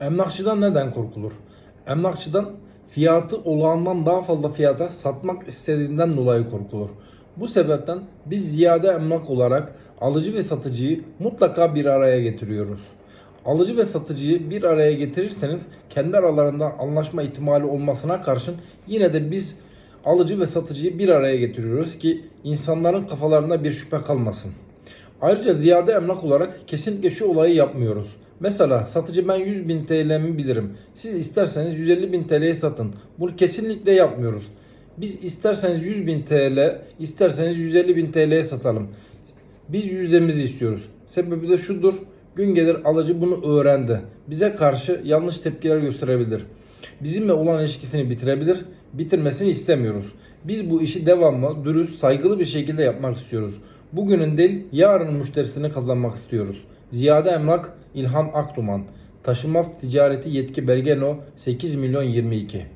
Emlakçıdan neden korkulur? Emlakçıdan fiyatı olağandan daha fazla fiyata satmak istediğinden dolayı korkulur. Bu sebepten biz ziyade emlak olarak alıcı ve satıcıyı mutlaka bir araya getiriyoruz. Alıcı ve satıcıyı bir araya getirirseniz kendi aralarında anlaşma ihtimali olmasına karşın yine de biz alıcı ve satıcıyı bir araya getiriyoruz ki insanların kafalarında bir şüphe kalmasın. Ayrıca ziyade emlak olarak kesinlikle şu olayı yapmıyoruz. Mesela satıcı ben 100 bin TL'mi bilirim. Siz isterseniz 150 bin TL'ye satın. Bunu kesinlikle yapmıyoruz. Biz isterseniz 100 bin TL, isterseniz 150 bin TL'ye satalım. Biz yüzdemizi istiyoruz. Sebebi de şudur. Gün gelir alıcı bunu öğrendi. Bize karşı yanlış tepkiler gösterebilir. Bizimle olan ilişkisini bitirebilir. Bitirmesini istemiyoruz. Biz bu işi devamlı, dürüst, saygılı bir şekilde yapmak istiyoruz. Bugünün değil, yarının müşterisini kazanmak istiyoruz. Ziyade Emlak, İlhan Akduman. Taşınmaz Ticareti Yetki Belge No 8 milyon 22.